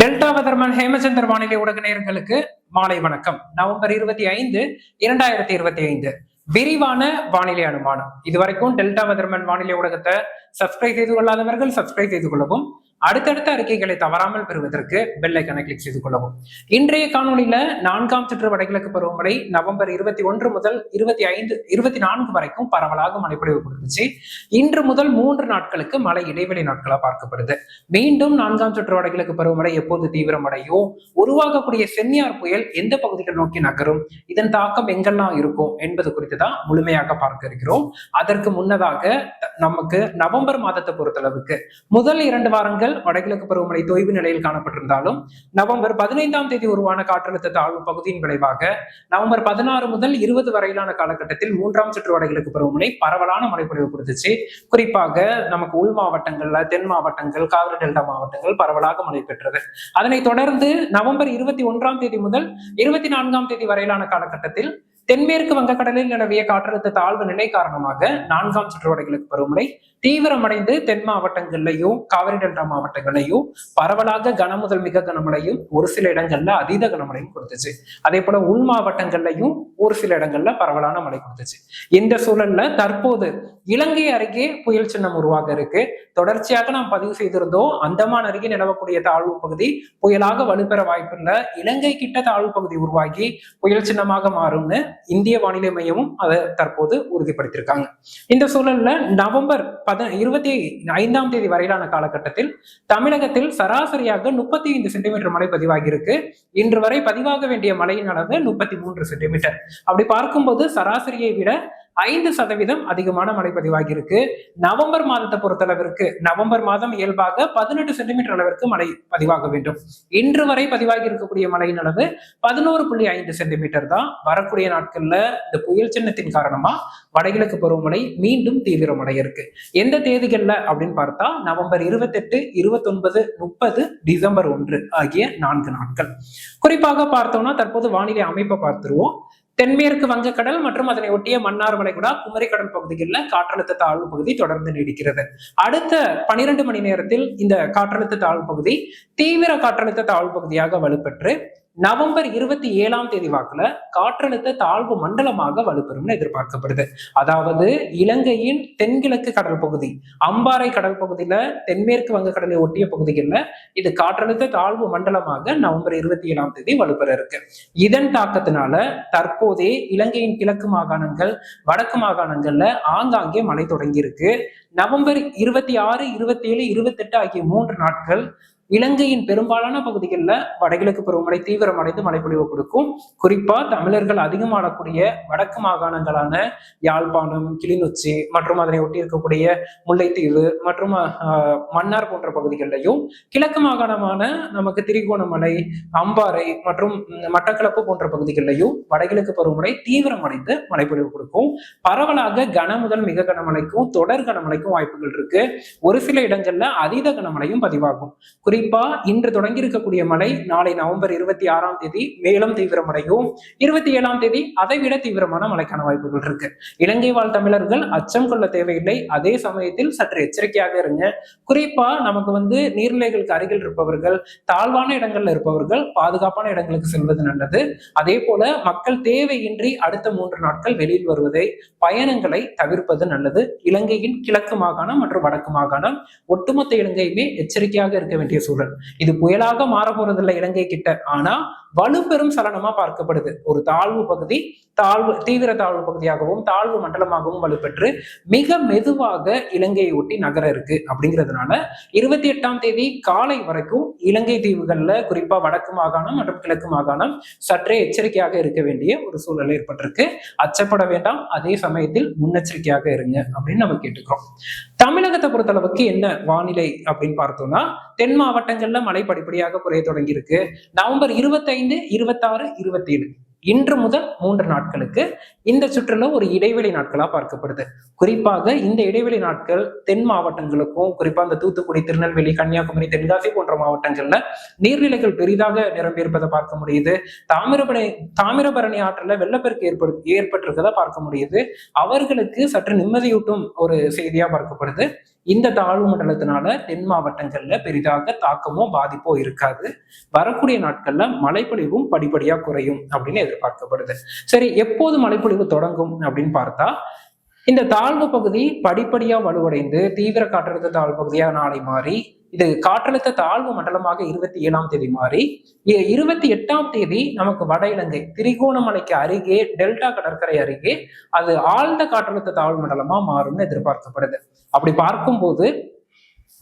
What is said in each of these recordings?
Delta weatherman Hemachandar வானிலை உலக நேர்களுக்கு மாலை வணக்கம். நவம்பர் இருபத்தி ஐந்து இரண்டாயிரத்தி இருபத்தி ஐந்து. விரிவான வானிலை அனுமானம். இதுவரைக்கும் டெல்டா வெதர்மன் வானிலை ஊடகத்தை சப்ஸ்கிரைப் செய்து கொள்ளாதவர்கள் சப்ஸ்கிரைப் செய்து கொள்ளவும் அடுத்தடுத்த அறிக்கைகளை தவறாமல் பெறுவதற்கு பெல் ஐக்கனை கிளிக் செய்து கொள்ளவும். இன்றைய காணொளியில நான்காம் சுற்று வடகிழக்கு பருவமழை நவம்பர் இருபத்தி ஒன்று முதல் இருபத்தி ஐந்து இருபத்தி நான்கு வரைக்கும் பரவலாக மழைப்பொழிவு கொடுத்துச்சு. இன்று முதல் மூன்று நாட்களுக்கு மழை இடைவெளி நாட்களா பார்க்கப்படுது. மீண்டும் நான்காம் சுற்று வடகிழக்கு பருவமழை எப்போது தீவிரமடையும் உருவாகக்கூடிய சென்னியார் புயல் எந்த பகுதிகள் நோக்கி நகரும் இதன் தாக்கம் எங்கெல்லாம் இருக்கும் என்பது குறித்து தான் முழுமையாக பார்க்க இருக்கிறோம். அதற்கு முன்னதாக நமக்கு நவம்பர் மாதத்தை பொறுத்தளவுக்கு முதல் இரண்டு வாரங்கள் வடகிழக்கு பருவமழை தொய்வு நிலையில் காணப்பட்டிருந்தாலும் நவம்பர் பதினைந்தாம் தேதி உருவான காற்றழுத்த தாழ்வு பகுதியின் விளைவாக நவம்பர் பதினாறு முதல் இருபது வரையிலான காலகட்டத்தில் மூன்றாம் சுற்று வடகிழக்கு பருவமழை பரவலான மழைப்பொழிவு கொடுத்துச்சு. குறிப்பாக நமக்கு உள் மாவட்டங்கள்ல தென் மாவட்டங்கள் காவிரி டெல்டா மாவட்டங்கள் பரவலாக மழை பெற்றது. அதனைத் தொடர்ந்து நவம்பர் இருபத்தி ஒன்றாம் தேதி முதல் இருபத்தி நான்காம் தேதி வரையிலான காலகட்டத்தில் தென்மேற்கு வங்கக்கடலில் நிலவிய காற்றழுத்த தாழ்வு நிலை காரணமாக நான்காம் சுற்றுவடைகளுக்கு பருவமழை தீவிரமடைந்து தென் மாவட்டங்கள்லையும் காவிரி டெல்டா மாவட்டங்களையும் பரவலாக கனமுதல் மிக கனமழையும் ஒரு சில இடங்கள்ல அதீத கனமழையும் கொடுத்துச்சு. அதே போல உள் மாவட்டங்கள்லையும் ஒரு சில இடங்கள்ல பரவலான மழை கொடுத்துச்சு. இந்த சூழல்ல தற்போது இலங்கை அருகே புயல் சின்னம் உருவாக இருக்கு. தொடர்ச்சியாக நாம் பதிவு செய்திருந்தோம் அந்தமான் அருகே நிலவக்கூடிய தாழ்வு பகுதி புயலாக வலுப்பெற வாய்ப்பில்லை. இலங்கை கிட்ட தாழ்வு பகுதி உருவாகி புயல் சின்னமாக மாறும்னு இந்திய வானிலை மையமும் அதை தற்போது உறுதிப்படுத்தியிருக்காங்க. இந்த சூழல்ல நவம்பர் பத இருபத்தி ஐந்தாம் தேதி வரையிலான காலகட்டத்தில் தமிழகத்தில் சராசரியாக முப்பத்தி ஐந்து சென்டிமீட்டர் மழை பதிவாகியிருக்கு. இன்று வரை பதிவாக வேண்டிய மழையின் அளவு முப்பத்தி மூன்று சென்டிமீட்டர். அப்படி பார்க்கும்போது சராசரியை விட ஐந்து சதவீதம் அதிகமான மழை பதிவாகியிருக்கு. நவம்பர் மாதத்தை பொறுத்தளவிற்கு நவம்பர் மாதம் இயல்பாக பதினெட்டு சென்டிமீட்டர் அளவிற்கு மழை பதிவாக வேண்டும். இன்று வரை பதிவாகி இருக்கக்கூடிய மழையின் அளவு பதினோரு புள்ளி ஐந்து சென்டிமீட்டர் தான். வரக்கூடிய நாட்கள்ல இந்த புயல் சின்னத்தின் காரணமா வடகிழக்கு பருவமழை மீண்டும் தீவிரமடைய இருக்கு எந்த தேதிகள்ல அப்படின்னு பார்த்தா நவம்பர் இருபத்தெட்டு இருபத்தொன்பது முப்பது டிசம்பர் ஒன்று ஆகிய நான்கு நாட்கள். குறிப்பாக பார்த்தோம்னா தற்போது வானிலை அமைப்பை பார்த்துருவோம். தென்மேற்கு வங்கக்கடல் மற்றும் அதனை ஒட்டிய மன்னார் வளைகுடா குமரிக்கடல் பகுதிகளில் காற்றழுத்த தாழ்வு பகுதி தொடர்ந்து நீடிக்கிறது. அடுத்த பனிரெண்டு மணி நேரத்தில் இந்த காற்றழுத்த தாழ்வு பகுதி தீவிர காற்றழுத்த தாழ்வு பகுதியாக வலுப்பெற்று நவம்பர் இருபத்தி ஏழாம் தேதி வாக்குல காற்றழுத்த தாழ்வு மண்டலமாக வலுப்பெறும்னு எதிர்பார்க்கப்படுது. அதாவது இலங்கையின் தென்கிழக்கு கடல் பகுதி அம்பாறை கடல் பகுதியில தென்மேற்கு வங்கக்கடலை ஒட்டிய பகுதிகளில் இது காற்றழுத்த தாழ்வு மண்டலமாக நவம்பர் இருபத்தி ஏழாம் தேதி வலுப்பெற இருக்கு இதன் தாக்கத்தினால தற்போதே இலங்கையின் கிழக்கு மாகாணங்கள் வடக்கு மாகாணங்கள்ல ஆங்காங்கே மழை தொடங்கி இருக்கு நவம்பர் இருபத்தி ஆறு இருபத்தி ஏழு இருபத்தெட்டு ஆகிய மூன்று நாட்கள் இலங்கையின் பெரும்பாலான பகுதிகளில் வடகிழக்கு பருவமழை தீவிரமடைந்து மழைப்பொழிவு கொடுக்கும். குறிப்பா தமிழர்கள் அதிகம் ஆடக்கூடிய வடக்கு மாகாணங்களான யாழ்ப்பாணம் கிளிநொச்சி மற்றும் அதனை ஒட்டி இருக்கக்கூடிய முல்லைத்தீவு மற்றும் மன்னார் போன்ற பகுதிகளிலையும் கிழக்கு மாகாணமான நமக்கு திரிகோணமலை அம்பாறை மற்றும் மட்டக்களப்பு போன்ற பகுதிகளிலையும் வடகிழக்கு பருவமழை தீவிரமடைந்து மழைப்பொழிவு கொடுக்கும். பரவலாக கன முதல் மிக கனமழைக்கும் தொடர் கனமழைக்கும் வாய்ப்புகள் இருக்கு. ஒரு சில இடங்கள்ல அதீத கனமழையும் பதிவாகும். குறிப்பா இன்று தொடங்கி இருக்கக்கூடிய மழை நாளை நவம்பர் இருபத்தி ஆறாம் தேதி மேலும் தீவிரமடையும் இருபத்தி ஏழாம் தேதி அதைவிட தீவிரமான மழைக்கான வாய்ப்புகள் இருக்கு. இலங்கை வாழ் தமிழர்கள் அச்சம் கொள்ள தேவையில்லை. அதே சமயத்தில் சற்று எச்சரிக்கையாக இருங்க. குறிப்பா நமக்கு வந்து நீர்நிலைகளுக்கு அருகில் இருப்பவர்கள் தாழ்வான இடங்கள்ல இருப்பவர்கள் பாதுகாப்பான இடங்களுக்கு செல்வது நல்லது. அதே போல மக்கள் தேவையின்றி அடுத்த மூன்று நாட்கள் வெளியில் வருவதை பயணங்களை தவிர்ப்பது நல்லது. இலங்கையின் கிழக்கு மாகாணம் மற்றும் வடக்கு மாகாணம் ஒட்டுமொத்த இலங்கையுமே எச்சரிக்கையாக இருக்க வேண்டிய சூழல். இது புயலாக மாற போறதில்லை இலங்கை கிட்ட. ஆனா வலுப்பெரும் சலனமா பார்க்கப்படுது. ஒரு தாழ்வு பகுதி தாழ்வு தீவிர தாழ்வு பகுதியாகவும் தாழ்வு மண்டலமாகவும் வலுப்பெற்று மிக மெதுவாக இலங்கையை ஒட்டி நகர இருக்கு அப்படிங்கிறதுனால இருபத்தி எட்டாம் தேதி காலை வரைக்கும் இலங்கை தீவுகள்ல குறிப்பா வடக்கு மாகாணம் மற்றும் கிழக்கு மாகாணம் சற்றே எச்சரிக்கையாக இருக்க வேண்டிய ஒரு சூழல் ஏற்பட்டிருக்கு. அச்சப்பட வேண்டாம் அதே சமயத்தில் முன்னெச்சரிக்கையாக இருங்க அப்படின்னு நம்ம கேட்டுக்கிறோம். தமிழகத்தை பொறுத்தளவுக்கு என்ன வானிலை அப்படின்னு பார்த்தோம்னா தென் மாவட்டங்கள்ல மழை படிப்படியாக குறைய தொடங்கி இருக்கு நவம்பர் இருபத்தைந்து இருபத்தாறு இருபத்தேழு. இன்று முதல் மூன்று நாட்களுக்கு இந்த சுற்றுலா ஒரு இடைவெளி நாட்களா பார்க்கப்படுது. குறிப்பாக இந்த இடைவெளி நாட்கள் தென் மாவட்டங்களுக்கும் குறிப்பா இந்த தூத்துக்குடி திருநெல்வேலி கன்னியாகுமரி தென்காசி போன்ற மாவட்டங்கள்ல நீர்நிலைகள் பெரிதாக நிரம்பியிருப்பதை பார்க்க முடியுது. தாமிரபரணி தாமிரபரணி ஆற்றில் வெள்ளப்பெருக்கு ஏற்படு ஏற்பட்டிருக்கதை பார்க்க முடியுது. அவர்களுக்கு சற்று நிம்மதியூட்டும் ஒரு செய்தியா பார்க்கப்படுது. இந்த தாழ்வு மண்டலத்தினால தென் மாவட்டங்கள்ல பெரிதாக தாக்கமோ பாதிப்போ இருக்காது. வரக்கூடிய நாட்கள்ல மழைப்பொழிவும் படிப்படியா குறையும் அப்படின்னு எதிர்பார்க்கப்படுது. சரி எப்போது மழைப்பொழிவு தொடங்கும் அப்படின்னு பார்த்தா இந்த தாழ்வு பகுதி படிப்படியாக வலுவடைந்து தீவிர காற்றழுத்த தாழ்வு பகுதியாக நாளை மாறி இது காற்றழுத்த தாழ்வு மண்டலமாக இருபத்தி ஏழாம் தேதி மாறி இருபத்தி எட்டாம் தேதி நமக்கு வட இலங்கை திரிகோணமலைக்கு அருகே டெல்டா கடற்கரை அருகே அது ஆழ்ந்த காற்றழுத்த தாழ்வு மண்டலமா மாறும்னு எதிர்பார்க்கப்படுது. அப்படி பார்க்கும்போது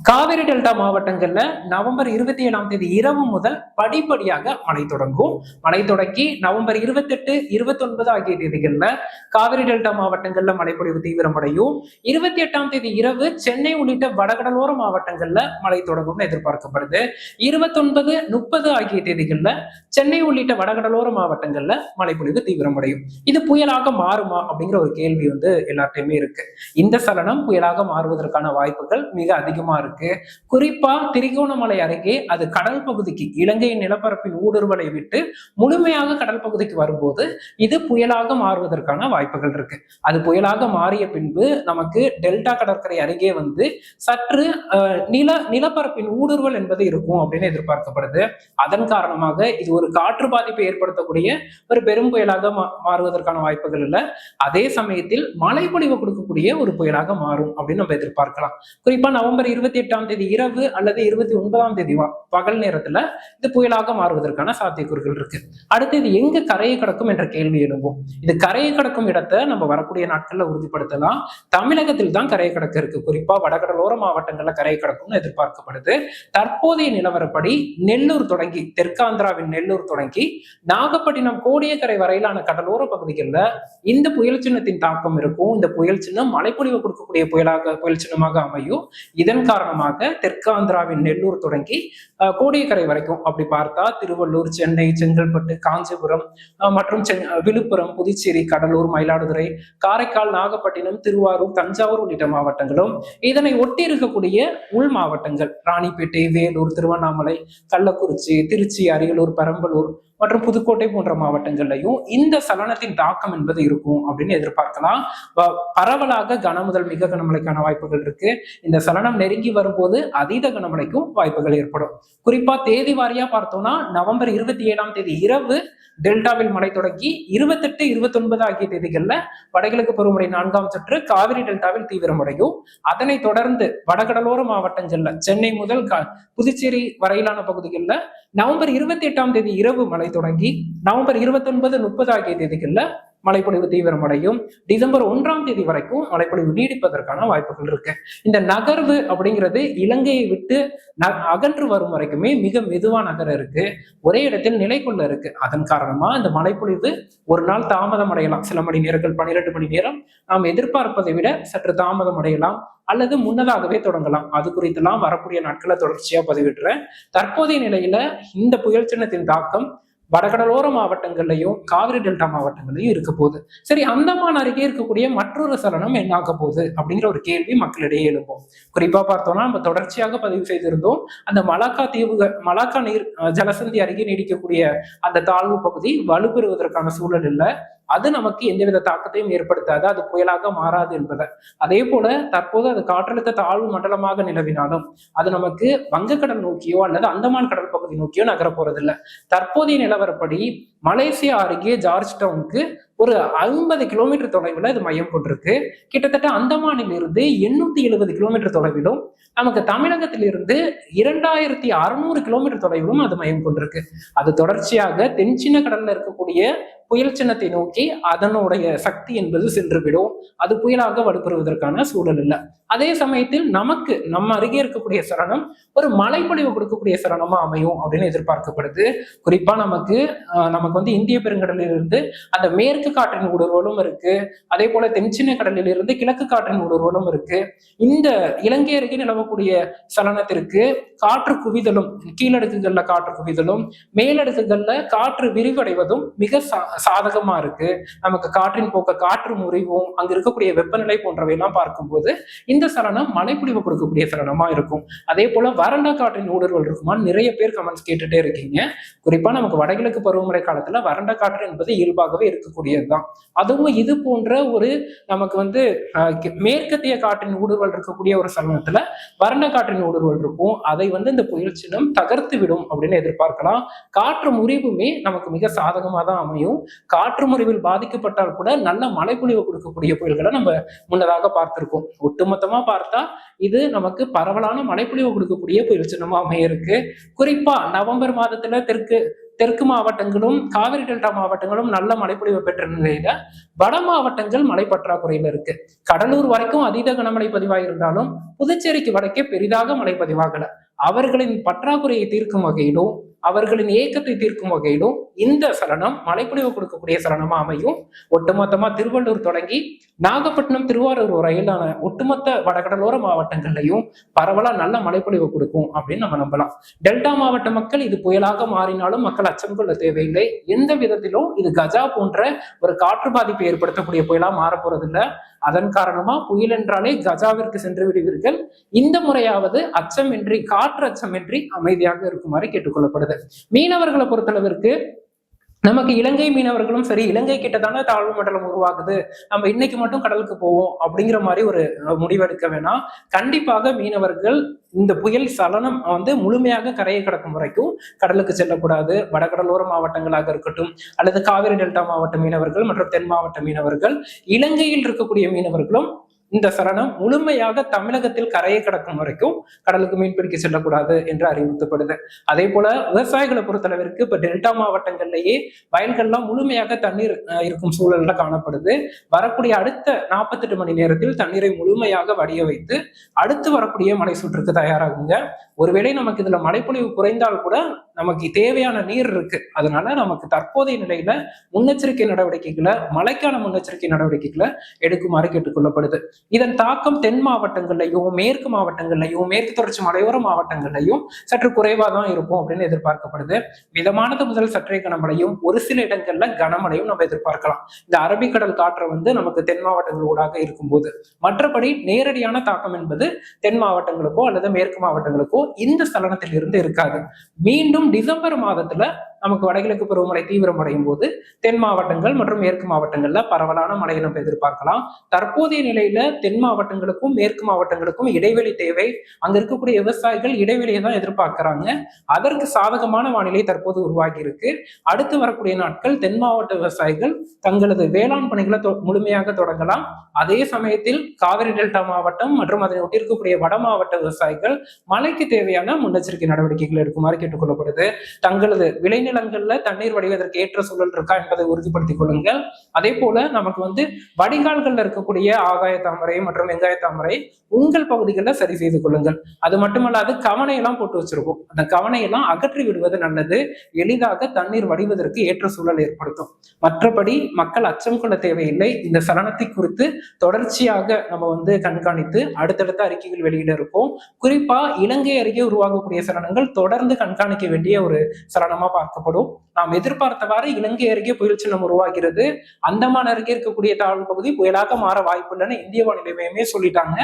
காவிரி டெல்டா மாவட்டங்கள்ல நவம்பர் இருபத்தி ஏழாம் தேதி இரவு முதல் படிப்படியாக மழை தொடங்கும். மழை தொடங்கி நவம்பர் இருபத்தெட்டு இருபத்தி ஒன்பது ஆகிய தேதிகள்ல காவிரி டெல்டா மாவட்டங்கள்ல மழைப்பொழிவு தீவிரமடையும். இருபத்தி எட்டாம் தேதி இரவு சென்னை உள்ளிட்ட வடகடலோர மாவட்டங்கள்ல மழை தொடங்கும்னு எதிர்பார்க்கப்படுது. இருபத்தொன்பது முப்பது ஆகிய தேதிகள்ல சென்னை உள்ளிட்ட வடகடலோர மாவட்டங்கள்ல மழைப்பொழிவு தீவிரமடையும். இது புயலாக மாறுமா அப்படிங்கிற ஒரு கேள்வி வந்து எல்லாத்தையுமே இருக்கு. இந்த சலனம் புயலாக மாறுவதற்கான வாய்ப்புகள் மிக அதிகமா இருக்கு. குறிப்பா திரிகோணமலை அருகே அது கடல் பகுதிக்கு இலங்கையின் நிலப்பரப்பின் ஊடுருவலை விட்டு முழுமையாக கடல் பகுதிக்கு வரும்போது இது புயலாக மாறுவதற்கான வாய்ப்புகள் இருக்கு. அது புயலாக மாறிய பின்பு நமக்கு டெல்டா கடற்கரை அருகே வந்து சற்று நில நிலப்பரப்பின் ஊடுருவல் என்பது இருக்கும் அப்படின்னு எதிர்பார்க்கப்படுது. அதன் காரணமாக இது ஒரு காற்று பாதிப்பை ஏற்படுத்தக்கூடிய ஒரு பெரும் புயலாக மாறுவதற்கான வாய்ப்புகள் இல்லை. அதே சமயத்தில் மழை பொழிவு கொடுக்கக்கூடிய ஒரு புயலாக மாறும் அப்படின்னு நம்ம எதிர்பார்க்கலாம். குறிப்பா நவம்பர் இருபத்தி இருபத்தி எட்டாம் தேதி இரவு அல்லது இருபத்தி ஒன்பதாம் தேதி பகல் நேரத்துல இது புயலாக மாறுவதற்கான சாத்தியக்கூறுகள் இருக்கு. அடுத்து இது எங்க கரையை கடக்கும் என்ற கேள்வி எழும்பும். இது கரையை கடக்கும் இடத்தை நம்ம வரக்கூடிய நாட்கள்ல உறுதிப்படுத்தலாம். தமிழகத்தில் தான் கரையை கடக்க இருக்கு. குறிப்பா வடகடலோர மாவட்டங்கள்ல கரையை கடக்கும்னு எதிர்பார்க்கப்படுது. தற்போதைய நிலவரப்படி நெல்லூர் தொடங்கி தெற்காந்திராவின் நெல்லூர் தொடங்கி நாகப்பட்டினம் கோடியக்கரை வரையிலான கடலோர பகுதிகளில் இந்த புயல் சின்னத்தின் தாக்கம் இருக்கும். இந்த புயல் சின்னம் மழைப்பொழிவு கொடுக்கக்கூடிய புயலாக புயல் சின்னமாக அமையும். இதன் காரணம் காரணமாக தெற்காந்திராவின் நெல்லூர் தொடங்கி கோடியக்கரை வரைக்கும் அப்படி பார்த்தா திருவள்ளூர் சென்னை செங்கல்பட்டு காஞ்சிபுரம் மற்றும் சென் விழுப்புரம் புதுச்சேரி கடலூர் மயிலாடுதுறை காரைக்கால் நாகப்பட்டினம் திருவாரூர் தஞ்சாவூர் உள்ளிட்ட மாவட்டங்களும் இதனை ஒட்டி இருக்கக்கூடிய உள் மாவட்டங்கள். ராணிப்பேட்டை வேலூர் திருவண்ணாமலை கள்ளக்குறிச்சி திருச்சி அரியலூர் பெரம்பலூர் மற்றும் புதுக்கோட்டை போன்ற மாவட்டங்கள்லையும் இந்த சலனத்தின் தாக்கம் என்பது இருக்கும் அப்படின்னு எதிர்பார்க்கலாம். ப- பரவலாக கனமுதல் மிக கனமழைக்கான வாய்ப்புகள் இருக்கு. இந்த சலனம் நெருங்கி வரும்போது அதீத கனமழைக்கும் வாய்ப்புகள் ஏற்படும். குறிப்பா தேதி வாரியா பார்த்தோம்னா நவம்பர் இருபத்தி ஏழாம் தேதி இரவு டெல்டாவில் மழை தொடங்கி இருபத்தெட்டு இருபத்தொன்பது ஆகிய தேதிகள்ல வடகிழக்கு பருவமழை நான்காம் சுற்று காவிரி டெல்டாவில் தீவிரமடையும். அதனைத் தொடர்ந்து வடகடலோர மாவட்டங்கள்ல சென்னை முதல் க- புதுச்சேரி வரையிலான பகுதிகளில் நவம்பர் இருபத்தி எட்டாம் தேதி இரவு மழை தொடங்கி நவம்பர் இருபத்தொன்பது முப்பது ஆகிய தேதிகள்ல மழைப்பொழிவு தீவிரமடையும். டிசம்பர் ஒன்றாம் தேதி வரைக்கும் மழைப்பொழிவு நீடிப்பதற்கான வாய்ப்புகள் இருக்கு. இந்த நகர்வு அப்படிங்கிறது இலங்கையை விட்டு அகன்று வரும் வரைக்குமே மிக மெதுவா நகர இருக்கு. ஒரே இடத்தில் நிலை கொள்ள இருக்கு. அதன் காரணமா இந்த மழைப்பொழிவு ஒரு நாள் தாமதம் அடையலாம். சில மணி நேரங்கள் பன்னிரெண்டு மணி நேரம் நாம் எதிர்பார்ப்பதை விட சற்று தாமதம் அடையலாம் அல்லது முன்னதாகவே தொடங்கலாம். அது குறித்தெல்லாம் வரக்கூடிய நாட்களை தொடர்ச்சியா பதிவிடுறேன். தற்போதைய நிலையில இந்த புயல் சின்னத்தின் தாக்கம் வடகடலோர மாவட்டங்கள்லையும் காவிரி டெல்டா மாவட்டங்கள்லையும் இருக்க போகுது. சரி அந்தமான் அருகே இருக்கக்கூடிய மற்றொரு சலனம் என்ன போகுது? அப்படிங்கிற ஒரு கேள்வி மக்களிடையே எழுப்போம் குறிப்பா பார்த்தோம்னா நம்ம தொடர்ச்சியாக பதிவு செய்திருந்தோம் அந்த மலாக்கா தீவுகள் மலாக்கா நீர் ஜலசந்தி அருகே நீடிக்கக்கூடிய அந்த தாழ்வு பகுதி வலுப்பெறுவதற்கான சூழல் இல்லை. அது நமக்கு எந்தவித தாக்கத்தையும் ஏற்படுத்தாது அது புயலாக மாறாது என்பதை. அதே போல தற்போது அது காற்றழுத்த தாழ்வு மண்டலமாக நிலவினாலும் அது நமக்கு வங்கக்கடல் நோக்கியோ அல்லது அந்தமான் கடல் பகுதி நோக்கியோ நகர இல்லை தற்போதைய நிலவரப்படி மலேசியா அருகே ஜார்ஜ் டவுனுக்கு ஒரு ஐம்பது கிலோமீட்டர் தொலைவில் இது மையம் கொண்டிருக்கு. கிட்டத்தட்ட அந்தமானில் இருந்து எண்ணூத்தி எழுபது கிலோமீட்டர் தொலைவிலும் நமக்கு தமிழகத்திலிருந்து இரண்டாயிரத்தி அறுநூறு கிலோமீட்டர் தொலைவிலும் அது மையம் கொண்டிருக்கு. அது தொடர்ச்சியாக தென்சின கடல்ல இருக்கக்கூடிய புயல் சின்னத்தை நோக்கி அதனுடைய சக்தி என்பது சென்றுவிடும். அது புயலாக வலுப்பெறுவதற்கான சூழல் இல்லை. அதே சமயத்தில் நமக்கு நம்ம அருகே இருக்கக்கூடிய சரணம் ஒரு மழைப்பொழிவு கொடுக்கக்கூடிய சரணமா அமையும் அப்படின்னு எதிர்பார்க்கப்படுது. குறிப்பா நமக்கு நமக்கு வந்து இந்திய பெருங்கடலில் இருந்து அந்த மேற்கு காற்றின் ஊடுருவலும் இருக்கு. அதே போல தென்சின்ன கடலில் இருந்து கிழக்கு காற்றின் ஊடுருவலும் இருக்கு. இந்த இலங்கை அருகே நிலவக்கூடிய சலனத்திற்கு காற்று குவிதலும் கீழடுக்குகள்ல காற்று குவிதலும் மேலடுக்குகள்ல காற்று விரிவடைவதும் மிக ச- சாதகமா இருக்கு. நமக்கு காற்றின் போக்க காற்று முறிவும். அங்க இருக்கக்கூடிய வெப்பநிலை போன்றவை எல்லாம் பார்க்கும்போது இந்த சலனம் மழைப்பொழிவு கொடுக்கக்கூடிய சலனமா இருக்கும். அதே போல வறண்ட காற்றின் ஊடுருவல் இருக்குமா நிறைய பேர் கமெண்ட்ஸ் கேட்டுட்டே இருக்கீங்க. குறிப்பா நமக்கு வடகிழக்கு பருவமழை காலத்துல வறண்ட காற்று என்பது இயல்பாகவே இருக்கக்கூடியதுதான். அதுவும் இது போன்ற ஒரு நமக்கு வந்து மேற்கத்திய காற்றின் ஊடுருவல் இருக்கக்கூடிய ஒரு சலனத்துல வறண்ட காற்றின் ஊடுருவல் இருக்கும். அதை வந்து இந்த புயல் சின்னம் தகர்த்து விடும் அப்படின்னு எதிர்பார்க்கலாம். காற்று முறிவுமே நமக்கு மிக சாதகமாக தான் அமையும். காற்று முறிவில் பாதிக்கப்பட்டால் கூட நல்ல மழைப்பொழிவு கொடுக்கக்கூடிய புயல்களை நம்ம முன்னதாக பார்த்திருக்கோம். ஒட்டுமொத்தமா பார்த்தா இது நமக்கு பரவலான மழைப்பொழிவு கொடுக்கக்கூடிய புயல் சின்னமா அமைய இருக்கு. குறிப்பா நவம்பர் மாதத்துல தெற்கு தெற்கு மாவட்டங்களும் காவிரி டெல்டா மாவட்டங்களும் நல்ல மழைப்பொழிவு பெற்ற நிலையில வட மாவட்டங்கள் மழை பற்றாக்குறையில இருக்கு. கடலூர் வரைக்கும் அதீத கனமழை பதிவாயிருந்தாலும் புதுச்சேரிக்கு வடக்கே பெரிதாக மழை பதிவாகல. அவர்களின் பற்றாக்குறையை தீர்க்கும் வகையிலும் அவர்களின் ஏக்கத்தை தீர்க்கும் வகையிலும் இந்த சலனம் மழைப்பொழிவு கொடுக்கக்கூடிய சலனமா அமையும். ஒட்டுமொத்தமா திருவள்ளூர் தொடங்கி நாகப்பட்டினம் திருவாரூர் வரையிலான ஒட்டுமொத்த வடகடலோர மாவட்டங்கள்லையும் பரவலா நல்ல மழைப்பொழிவு கொடுக்கும் அப்படின்னு நம்ம நம்பலாம். டெல்டா மாவட்ட மக்கள் இது புயலாக மாறினாலும் மக்கள் அச்சம் கொள்ள தேவையில்லை. எந்த விதத்திலும் இது கஜா போன்ற ஒரு காற்று பாதிப்பை ஏற்படுத்தக்கூடிய புயலா மாறப்போறது போறதில்லை அதன் காரணமா புயல் என்றாலே கஜாவிற்கு சென்று விடுவீர்கள். இந்த முறையாவது அச்சமின்றி காற்று அச்சமின்றி அமைதியாக இருக்குமாறு கேட்டுக்கொள்ளப்படுது. மீனவர்களை பொறுத்தளவிற்கு நமக்கு இலங்கை மீனவர்களும் சரி இலங்கை கிட்ட தானே தாழ்வு மண்டலம் உருவாகுது. நம்ம இன்னைக்கு மட்டும் கடலுக்கு போவோம் அப்படிங்கிற மாதிரி ஒரு முடிவெடுக்க வேணாம். கண்டிப்பாக மீனவர்கள் இந்த புயல் சலனம் வந்து முழுமையாக கரையை கடக்கும் வரைக்கும் கடலுக்கு செல்லக்கூடாது. வடகடலோர மாவட்டங்களாக இருக்கட்டும் அல்லது காவிரி டெல்டா மாவட்ட மீனவர்கள் மற்றும் தென் மாவட்ட மீனவர்கள் இலங்கையில் இருக்கக்கூடிய மீனவர்களும் இந்த சரணம் முழுமையாக தமிழகத்தில் கரையை கடக்கும் வரைக்கும் கடலுக்கு மீன்பிடிக்க செல்லக்கூடாது என்று அறிவுறுத்தப்படுது. அதே போல விவசாயிகளை பொறுத்தளவிற்கு இப்ப டெல்டா மாவட்டங்கள்லயே வயல்கள்லாம் முழுமையாக தண்ணீர் இருக்கும் சூழல்ல காணப்படுது. வரக்கூடிய அடுத்த நாற்பத்தெட்டு மணி நேரத்தில் தண்ணீரை முழுமையாக வடிய வைத்து அடுத்து வரக்கூடிய மலை சுற்றுக்கு தயாராகுங்க. ஒருவேளை நமக்கு இதுல மழைப்பொழிவு குறைந்தால் கூட நமக்கு தேவையான நீர் இருக்கு. அதனால நமக்கு தற்போதைய நிலையில முன்னெச்சரிக்கை நடவடிக்கைகளை மழைக்கான முன்னெச்சரிக்கை நடவடிக்கைகளை எடுக்குமாறு கேட்டுக்கொள்ளப்படுது. இதன் தாக்கம் தென் மாவட்டங்கள்லையும் மேற்கு மாவட்டங்கள்லையும் மேற்கு தொடர்ச்சி மலையோர மாவட்டங்கள்லையும் சற்று குறைவா தான் இருக்கும் அப்படின்னு எதிர்பார்க்கப்படுது. மிதமானது முதல் சற்றே கனமழையும் ஒரு சில இடங்கள்ல கனமழையும் நம்ம எதிர்பார்க்கலாம். இந்த அரபிக்கடல் காற்று வந்து நமக்கு தென் மாவட்டங்கள் ஊடாக இருக்கும்போது மற்றபடி நேரடியான தாக்கம் என்பது தென் மாவட்டங்களுக்கோ அல்லது மேற்கு மாவட்டங்களுக்கோ இந்த சலனத்தில் இருந்து இருக்காது. மீண்டும் டிசம்பர் மாதத்துல நமக்கு வடகிழக்கு பருவமழை தீவிரமடையும் போது தென் மாவட்டங்கள் மற்றும் மேற்கு மாவட்டங்கள்ல பரவலான மழையை நம்ம எதிர்பார்க்கலாம். தற்போதைய நிலையில தென் மாவட்டங்களுக்கும் மேற்கு மாவட்டங்களுக்கும் இடைவெளி தேவை. அங்க இருக்கக்கூடிய விவசாயிகள் இடைவெளியை தான் எதிர்பார்க்கிறாங்க. அதற்கு சாதகமான வானிலை தற்போது உருவாகி இருக்கு. அடுத்து வரக்கூடிய நாட்கள் தென் மாவட்ட விவசாயிகள் தங்களது வேளாண் பணிகளை முழுமையாக தொடங்கலாம். அதே சமயத்தில் காவிரி டெல்டா மாவட்டம் மற்றும் அதனை ஒட்டியிருக்கக்கூடிய வட மாவட்ட விவசாயிகள் மழைக்கு தேவையான முன்னெச்சரிக்கை நடவடிக்கைகள் எடுக்குமாறு கேட்டுக்கொள்ளப்படுது. தங்களது விளைநிலங்கள்ல தண்ணீர் வடிவதற்கு ஏற்ற சூழல் இருக்கா என்பதை உறுதிப்படுத்திக் கொள்ளுங்கள். அதே போல நமக்கு வந்து வடிகால்கள்ல இருக்கக்கூடிய ஆகாய தாமரை மற்றும் வெங்காய தாமரை உங்கள் பகுதிகளில் சரி செய்து கொள்ளுங்கள். அது மட்டுமல்லாது கவனையெல்லாம் போட்டு வச்சிருக்கோம் அந்த கவனையெல்லாம் அகற்றி விடுவது நல்லது. எளிதாக தண்ணீர் வடிவதற்கு ஏற்ற சூழல் ஏற்படுத்தும். மற்றபடி மக்கள் அச்சம் கொள்ள தேவையில்லை. இந்த சலனத்தை குறித்து தொடர்ச்சியாக நம்ம வந்து கண்காணித்து அடுத்தடுத்த அறிக்கைகள் வெளியிட இருக்கோம். குறிப்பா இலங்கை அருகே உருவாகக்கூடிய சலனங்கள் தொடர்ந்து கண்காணிக்க வேண்டிய ஒரு சலனமா compró நாம் எதிர்பார்த்தவாறு இலங்கை அருகே புயல் சின்னம் உருவாகிறது. அந்தமான் அருகே இருக்கக்கூடிய தாழ்வு பகுதி புயலாக மாற வாய்ப்பு இல்லைன்னு இந்திய வானிலை மையமே சொல்லிட்டாங்க.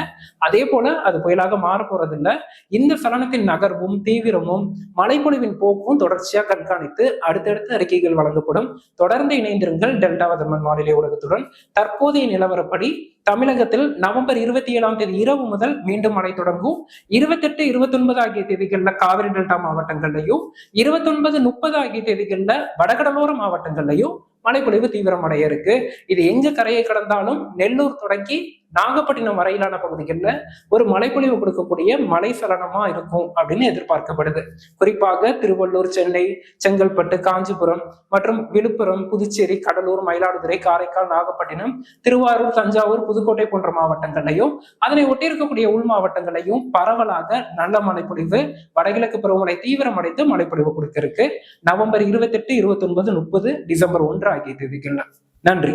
அதே போல அது புயலாக மாற போறதில்லை. இந்த சலனத்தின் நகர்வும் தீவிரமும் மழைப்பொழிவின் போக்கும் தொடர்ச்சியாக கண்காணித்து அடுத்தடுத்த அறிக்கைகள் வழங்கப்படும். தொடர்ந்து இணைந்திருங்கள் டெல்டா வதர்மன் வானிலை ஊடகத்துடன் தற்போதைய நிலவரப்படி தமிழகத்தில் நவம்பர் இருபத்தி ஏழாம் தேதி இரவு முதல் மீண்டும் மழை தொடங்கும். இருபத்தி எட்டு இருபத்தி ஒன்பது ஆகிய தேதிகள்ல காவிரி டெல்டா மாவட்டங்கள்லையும் இருபத்தொன்பது முப்பது ஆகிய தேதிகள்ல வடகடலோர மாவட்டங்கள்லையும் மழைப்பொழிவு தீவிரமடைய இருக்கு. இது எங்க கரையை கடந்தாலும் நெல்லூர் தொடங்கி நாகப்பட்டினம் வரையிலான பகுதிகளில் ஒரு மழைப்பொழிவு கொடுக்கக்கூடிய மலை சலனமா இருக்கும் அப்படின்னு எதிர்பார்க்கப்படுது. குறிப்பாக திருவள்ளூர் சென்னை செங்கல்பட்டு காஞ்சிபுரம் மற்றும் விழுப்புரம் புதுச்சேரி கடலூர் மயிலாடுதுறை காரைக்கால் நாகப்பட்டினம் திருவாரூர் தஞ்சாவூர் புதுக்கோட்டை போன்ற மாவட்டங்களையும் அதனை ஒட்டியிருக்கக்கூடிய உள் மாவட்டங்களையும் பரவலாக நல்ல மழைப்பொழிவு வடகிழக்கு பருவமழை தீவிரமடைந்து மழைப்பொழிவு கொடுத்திருக்கு. நவம்பர் இருபத்தி எட்டு இருபத்தி ஒன்பது முப்பது டிசம்பர் ஒன்று ஆகிய தேதிகள் நன்றி.